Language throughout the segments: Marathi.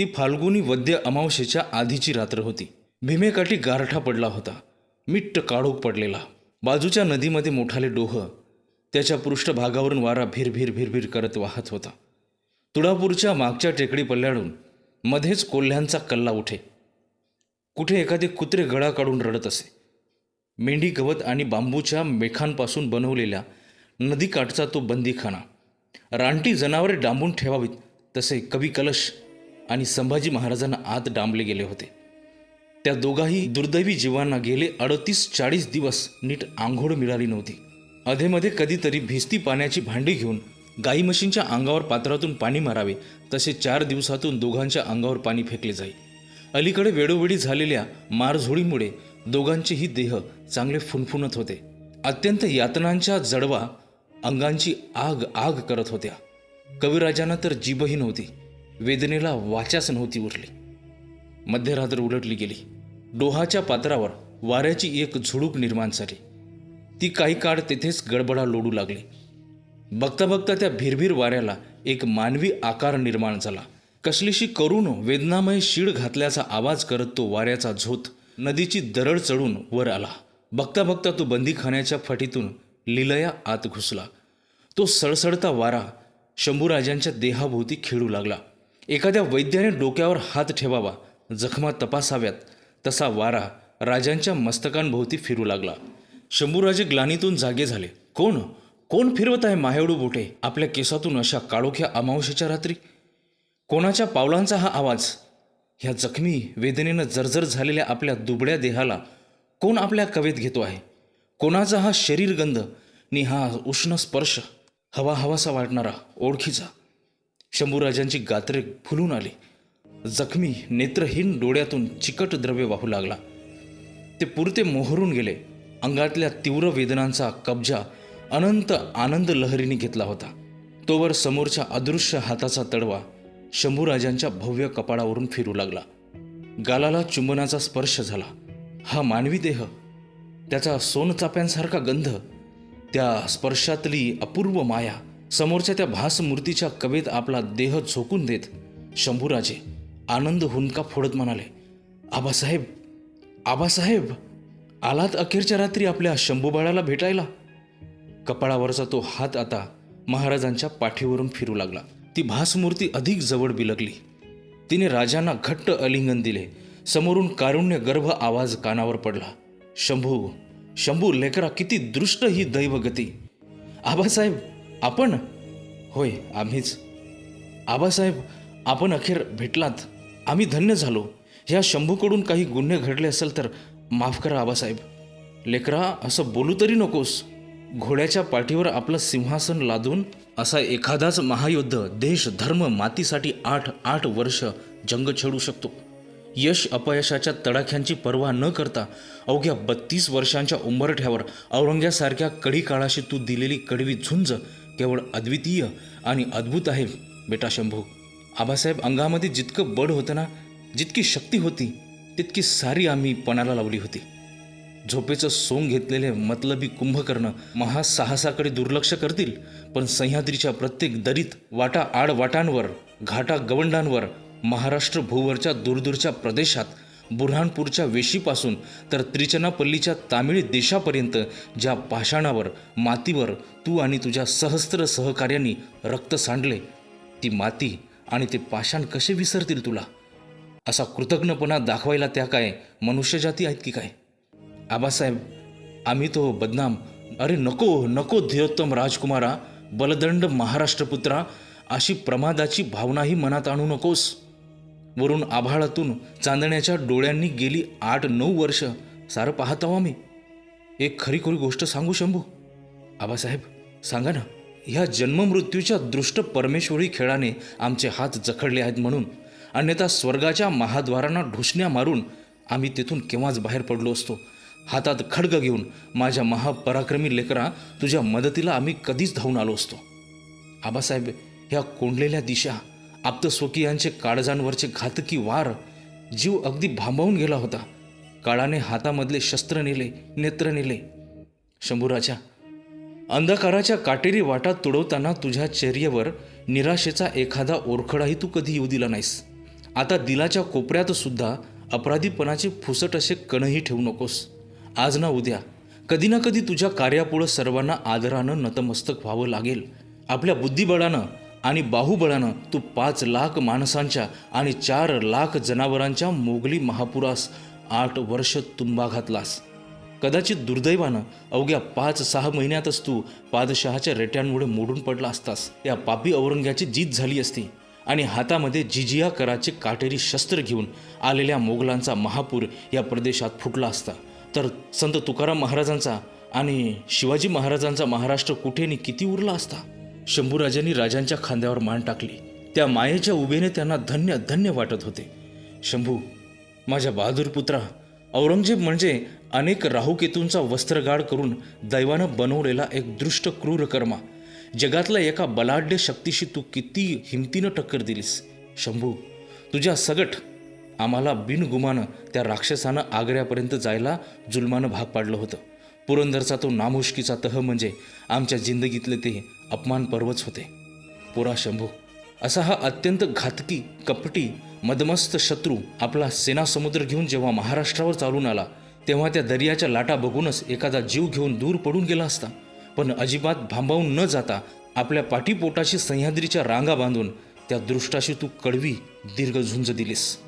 ती फाल्गुनी वद्य अमावशेच्या आधीची रात्र होती. भीमेकाठी गारठा पडला होता. मिट्ट काळोख पडलेला. बाजूच्या नदीमध्ये मोठाले डोह. त्याच्या पृष्ठभागावरून वारा भिरभिर भिरभिर करत वाहत होता. तुळापूरच्या मागच्या टेकडी पल्ल्याडून मध्येच कोल्ह्यांचा कल्ला उठे. कुठे एखादे कुत्रे गळा काढून रडत असे. मेंढी गवत आणि बांबूच्या मेखांपासून बनवलेल्या नदीकाठचा तो बंदीखाना. रानटी जनावरे डांबून ठेवावीत तसे कवी कलश आणि संभाजी महाराजांना आत डांबले गेले होते. त्या दोघाही दुर्दैवी जीवांना गेले अडतीस चाळीस दिवस नीट आंघोळ मिळाली नव्हती. अधेमध्ये कधीतरी भिस्ती पाण्याची भांडी घेऊन गाई म्हशींच्या अंगावर पात्रातून पाणी मारावे तसे चार दिवसातून दोघांच्या अंगावर पाणी फेकले जाई. अलीकडे वेळोवेळी झालेल्या मारझोडीमुळे दोघांचेही देह चांगले फुनफुनत होते. अत्यंत यातनांच्या जडवा अंगांची आग आग करत होत्या. कविराजांना तर जीभही नव्हती. वेदनेला वाचाच नव्हती उरली मध्यरात्र उलटली गेली. डोहाच्या पात्रावर वाऱ्याची एक झुडूप निर्माण झाली. ती काही काळ तेथेच गडबडा लोडू लागली. बघता बघता त्या भिरभिर वाऱ्याला एक मानवी आकार निर्माण झाला. कसलीशी करून वेदनामय शीड घातल्याचा आवाज करत तो वाऱ्याचा झोत नदीची दरड चढून वर आला. बघता बघता तो बंदीखान्याच्या फटीतून लिलया आत घुसला. तो सळसळता वारा शंभूराजांच्या देहाभोवती खेळू लागला. एखाद्या वैद्याने डोक्यावर हात ठेवावा जखमा तपासाव्यात. तसा वारा राजांच्या मस्तकांभोवती फिरू लागला. शंभूराजे ग्लानीतून जागे झाले. कोण? कोण फिरवत आहे माहेडू बोटे? आपल्या केसातून अशा काळोख्या अमावशेच्या रात्री? कोणाच्या पावलांचा हा आवाज? ह्या जखमी वेदनेनं जर्जर झालेल्या आपल्या दुबड्या देहाला कोण आपल्या कवेत घेतो आहे? कोणाचा हा शरीरगंध? नि हा उष्ण स्पर्श. हवा हवासा वाटणारा ओळखीचा शंभूराजांची गात्रे फुलून आली. जखमी नेत्रहीन डोळ्यातून चिकट द्रव्य वाहू लागला. ते पुरते मोहरून गेले. अंगातल्या तीव्र वेदनांचा कब्जा अनंत आनंद लहरीने घेतला होता. तोवर समोरच्या अदृश्य हाताचा तडवा शंभूराजांच्या भव्य कपाळावरून फिरू लागला. गालाला चुंबनाचा स्पर्श झाला. हा मानवी देह त्याचा सोनचाप्यांसारखा गंध त्या स्पर्शातली अपूर्व माया समोरच्या त्या भासमूर्तीच्या कवेत आपला देह झोकून देत शंभूराजे आनंद हुंका फोडत म्हणाले? आबासाहेब आबासाहेब आलात अखेरच्या रात्री आपल्या शंभूबाळाला भेटायला? कपाळावरचा तो हात आता महाराजांच्या पाठीवरून फिरू लागला. ती भासमूर्ती अधिक जवळ बिलगली. तिने राजांना घट्ट अलिंगन दिले. समोरून कारुण्य गर्भ आवाज कानावर पडला. शंभू शंभू लेकरा किती दृष्ट ही दैवगती. आबासाहेब आपण? होय आम्हीच. आबासाहेब आपण अखेर भेटलात. आम्ही धन्य झालो. ह्या शंभूकडून काही गुन्हे घडले असेल तर माफ करा आबासाहेब. लेकरा असं बोलू तरी नकोस. घोड्याच्या पाठीवर आपलं सिंहासन लादून असा एखादाच महायुद्ध देश धर्म मातीसाठी आठ आठ वर्ष जंग छेडू शकतो. यश अपयशाच्या तडाख्यांची पर्वा न करता अवघ्या बत्तीस वर्षांच्या उंबरठ्यावर औरंग्यासारख्या कडी काळाशी तू दिलेली कडवी झुंज केवळ अद्वितीय आणि अद्भुत आहे बेटा शंभू. आबासाहेब अंगामध्ये जितकं बळ होतं ना जितकी शक्ती होती तितकी सारी आम्ही पणाला लावली होती. झोपेचं सोंग घेतलेले मतलबी कुंभकर्ण महासाहसाकडे दुर्लक्ष करतील पण सह्याद्रीच्या प्रत्येक दरीत वाटा आडवाटांवर घाटा गवंडांवर महाराष्ट्र भूवरच्या दूरदूरच्या प्रदेशात बुऱ्हाणपूरच्या वेशीपासून तर त्रिचनापल्लीच्या तामिळ देशापर्यंत ज्या पाषाणावर मातीवर तू आणि तुझ्या सहस्त्र सहकार्यांनी रक्त सांडले ती माती आणि ते पाषाण कसे विसरतील तुला? असा कृतज्ञपणा दाखवायला त्या काय मनुष्यजाती आहेत की काय? आबासाहेब आम्ही तो बदनाम अरे नको नको धीरोत्तम राजकुमारा बलदंड महाराष्ट्रपुत्रा अशी प्रमादाची भावनाही मनात आणू नकोस. वरून आभाळातून चांदण्याच्या डोळ्यांनी गेली आठ नऊ वर्ष. सारं पाहत आहो आम्ही. एक खरी गोष्ट सांगू शंभू? आबासाहेब सांगा ना ह्या जन्ममृत्यूच्या दृष्ट परमेश्वरी खेळाने आमचे हात जखडले आहेत म्हणून अन्यथा स्वर्गाच्या महाद्वारांना ढुसण्या मारून आम्ही तिथून केव्हाच बाहेर पडलो असतो? हातात खडग घेऊन माझ्या महापराक्रमी लेकरा तुझ्या मदतीला आम्ही कधीच धावून आलो असतो? आबासाहेब ह्या कोंडलेल्या दिशा आप्तस्वकीयांचे काळजांवरचे घातकी वार जीव अगदी भांबावून गेला होता. काळाने हातामधले शस्त्र नेले नेत्र नेले. शंभूराजा अंधकाराच्या काटेरी वाटा तुडवताना तुझ्या चर्येवर निराशेचा एखादा ओरखडाही तू कधी येऊ दिला नाहीस. आता दिलाच्या कोपऱ्यात सुद्धा अपराधीपणाचे फुसट असे कणही ठेवू नकोस. आज ना उद्या कधी ना कधी तुझ्या कार्यापुढं सर्वांना आदरानं नतमस्तक व्हावं लागेल. आपल्या बुद्धिबळानं आणि बाहुबळानं तू पाच लाख माणसांच्या आणि चार लाख जनावरांच्या मोगली महापुरास आठ वर्ष तुंबा घातलास. कदाचित दुर्दैवानं अवघ्या पाच सहा महिन्यातच तू पादशहाच्या रेट्यांमुळे मोडून पडला असतास. त्या पापी औरंग्याची जीत झाली असती. आणि हातामध्ये जिजिया कराचे काटेरी शस्त्र घेऊन आलेल्या मोगलांचा महापूर या प्रदेशात फुटला असता. तर संत तुकाराम महाराजांचा आणि शिवाजी महाराजांचा महाराष्ट्र कुठेनी किती उरला असता? शंभूराजांनी राजांच्या खांद्यावर मान टाकली. त्या मायेच्या उभेने त्यांना धन्य धन्य वाटत होते. शंभू माझ्या बहादूर पुत्रा औरंगजेब म्हणजे अनेक राहुकेतूंचा वस्त्रगाड करून दैवानं बनवलेला एक दृष्ट क्रूर कर्मा जगातल्या एका बलाढ्य शक्तीशी तू किती हिमतीनं टक्कर दिलीस. शंभू तुझ्या सगट आम्हाला बिनगुमानं त्या राक्षसानं आग्र्यापर्यंत जायला जुलमानं भाग पाडलं होतं. पुरंदरचा तो नामुष्कीचा तह म्हणजे आमच्या जिंदगीतले ते अपमान पर्वच होते. पुरा शंभू. असा हा अत्यंत घातकी कपटी मदमस्त शत्रू आपला सेना समुद्र घेऊन जेव्हा महाराष्ट्रावर चालून आला तेव्हा त्या दर्याच्या लाटा बघूनच एखादा जीव घेऊन दूर पडून गेला असता. पण अजिबात भांबावून न जाता आपल्या पाठीपोटाशी सह्याद्रीच्या रांगा बांधून त्या दृष्टाशी तू कडवी दीर्घ झुंज दिलीस.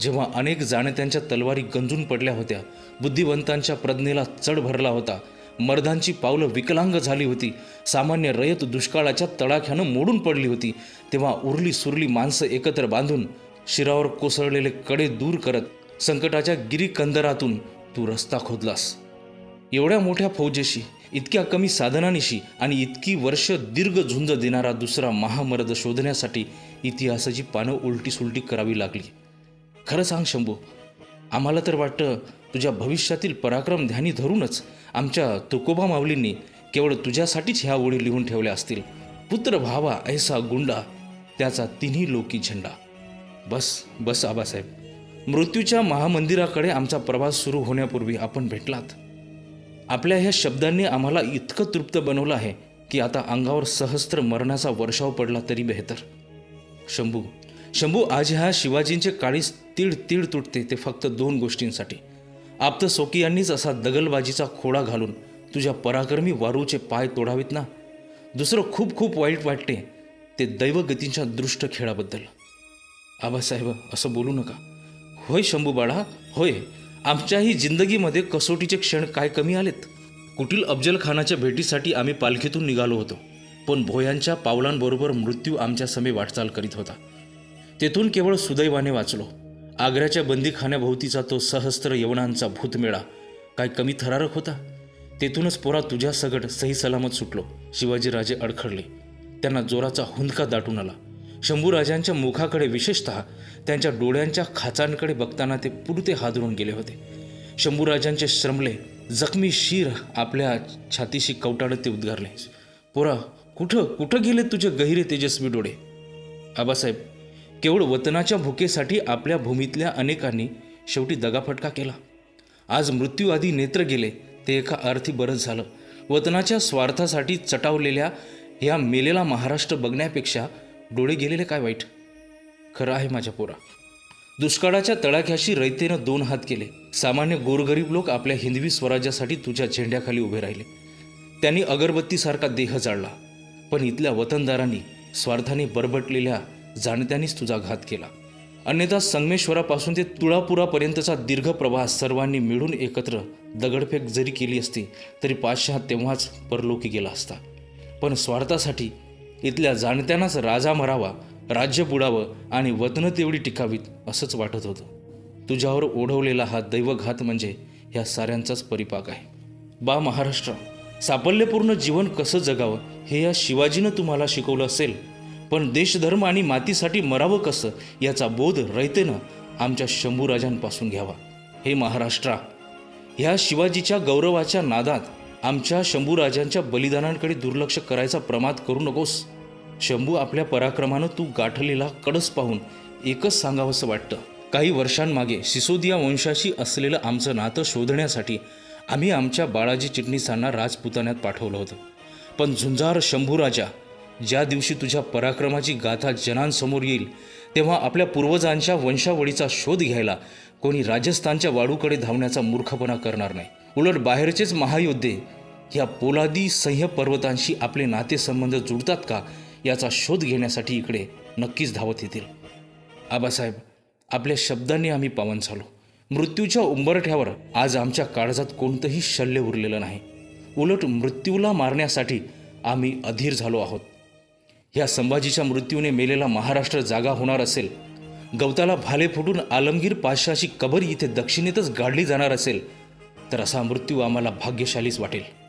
जेव्हा अनेक जाणत्यांच्या तलवारी गंजून पडल्या होत्या बुद्धिवंतांच्या प्रज्ञेला चढ भरला होता मर्दांची पावलं विकलांग झाली होती. सामान्य रयत दुष्काळाच्या तडाख्यानं मोडून पडली होती. तेव्हा उरली सुरली माणसं एकत्र बांधून शिरावर कोसळलेले कडे दूर करत संकटाच्या गिरीकंदरातून तू रस्ता खोदलास. एवढ्या मोठ्या फौजेशी इतक्या कमी साधनानिशी आणि इतकी वर्ष दीर्घ झुंज देणारा दुसरा महामर्द शोधण्यासाठी इतिहासाची पानं उलटी सुलटी करावी लागली. खरं सांग शंभू आम्हाला तर वाटतं तुझ्या भविष्यातील पराक्रम ध्यानी धरूनच आमच्या तुकोबा माऊलींनी केवळ तुझ्यासाठीच ह्या ओळी लिहून ठेवल्या असतील. पुत्र भावा ऐसा गुंडा त्याचा तिन्ही लोकी झेंडा. बस बस आबासाहेब. मृत्यूच्या महामंदिराकडे आमचा प्रवास सुरू होण्यापूर्वी आपण भेटलात. आपल्या ह्या शब्दांनी आम्हाला इतकं तृप्त बनवलं आहे की आता अंगावर सहस्त्र मरणाचा वर्षाव पडला तरी बेहतर. शंभू शंभू आज ह्या शिवाजींचे काळीस तीड तीड तुटते ते फक्त दोन गोष्टींसाठी. आप्त सोकियांनीच असा दगलबाजीचा खोडा घालून तुझ्या पराक्रमी वारूचे पाय तोडावेत ना? दुसरं खूप खूप वाईट वाटते ते दैवगतींच्या दृष्ट खेळाबद्दल. आबासाहेब असं बोलू नका. होय शंभू बाळा होय. आमच्याही जिंदगीमध्ये कसोटीचे क्षण काय कमी आलेत? कुटील अफजल खानाच्या भेटीसाठी आम्ही पालखीतून निघालो होतो पण भोयांच्या पावलांबरोबर मृत्यू आमच्या समे वाटचाल करीत होता. तेथून केवळ सुदैवाने वाचलो. आग्र्याच्या बंदीखान्याभोवतीचा तो सहस्त्र यवनांचा भूतमेळा. काय कमी थरारक होता? तेथूनच पोरा तुझ्या सगट सही सलामत सुटलो. शिवाजीराजे अडखडले त्यांना जोराचा हुंदका दाटून आला. शंभूराजांच्या मुखाकडे विशेषतः त्यांच्या डोळ्यांच्या खाचांकडे बघताना ते पुरते हादरून गेले होते. शंभूराजांचे श्रमले जखमी शीर आपल्या छातीशी कवटाळत ते उद्गारले. पोरा कुठं कुठं गेले तुझे गहिरे तेजस्वी डोळे? आबासाहेब केवळ वतनाच्या भुकेसाठी आपल्या भूमीतल्या अनेकांनी शेवटी दगाफटका केला. आज मृत्यू आधी नेत्र गेले ते एका अर्थी बरं झालं. वतनाच्या स्वार्थासाठी चटावलेल्या ह्या मेलेला महाराष्ट्र बघण्यापेक्षा डोळे गेलेले काय वाईट? खरं आहे माझ्या पोरा. दुष्काळाच्या तडाख्याशी रयतेनं दोन हात केले. सामान्य गोरगरीब लोक आपल्या हिंदवी स्वराज्यासाठी तुझ्या झेंड्याखाली उभे राहिले. त्यांनी अगरबत्तीसारखा देह जाळला. पण इथल्या वतनदारांनी स्वार्थाने बरबटलेल्या जाणत्यानीच तुझा घात केला. अन्यथा संगमेश्वरापासून ते तुळापुरापर्यंतचा दीर्घ प्रवास सर्वांनी मिळून एकत्र दगडफेक जरी केली असती तरी पाचशहा तेव्हाच परलोकी गेला असता. पण स्वार्थासाठी इथल्या जाणत्यांनाच राजा मरावा राज्य बुडावं आणि वतनं तेवढी टिकावीत असंच वाटत होतं. तुझ्यावर ओढवलेला हा दैवघात म्हणजे ह्या साऱ्यांचाच परिपाक आहे. बा महाराष्ट्र साफल्यपूर्ण जीवन कसं जगावं हे या शिवाजीनं तुम्हाला शिकवलं असेल पण देशधर्म आणि मातीसाठी मरावं कसं याचा बोध रयतेनं आमच्या शंभूराजांपासून घ्यावा. हे महाराष्ट्रा. ह्या शिवाजीच्या गौरवाच्या नादात आमच्या शंभूराजांच्या बलिदानांकडे दुर्लक्ष करायचा प्रमाद करू नकोस. शंभू आपल्या पराक्रमानं तू गाठलेला कडस पाहून एकच सांगावंसं वाटतं. काही वर्षांमागे सिसोदिया वंशाशी असलेलं आमचं नातं शोधण्यासाठी आम्ही आमच्या बाळाजी चिटणीसांना राजपुतान्यात पाठवलं होतं. पण झुंजार शंभूराजा ज्या दिवशी तुझ्या पराक्रमाची गाथा जनांसमोर येईल तेव्हा आपल्या पूर्वजांच्या वंशावळीचा शोध घ्यायला कोणी राजस्थानच्या वाडूकडे धावण्याचा मूर्खपणा करणार नाही. उलट बाहेरचेच महायोद्धे ह्या पोलादी सह्य पर्वतांशी आपले नातेसंबंध जुळतात का याचा शोध घेण्यासाठी इकडे नक्कीच धावत येतील. आबासाहेब आपल्या शब्दांनी आम्ही पावन झालो. मृत्यूच्या उंबरठ्यावर आज आमच्या काळजात कोणतंही शल्य उरलेलं नाही. उलट मृत्यूला मारण्यासाठी आम्ही अधीर झालो आहोत. ह्या संभाजीच्या मृत्यूने मेलेला महाराष्ट्र जागा होणार असेल. गवताला भाले फुटून आलमगीर पाशाची कबर इथे दक्षिणेतच गाडली जाणार असेल. तर असा मृत्यू आम्हाला भाग्यशालीच वाटेल.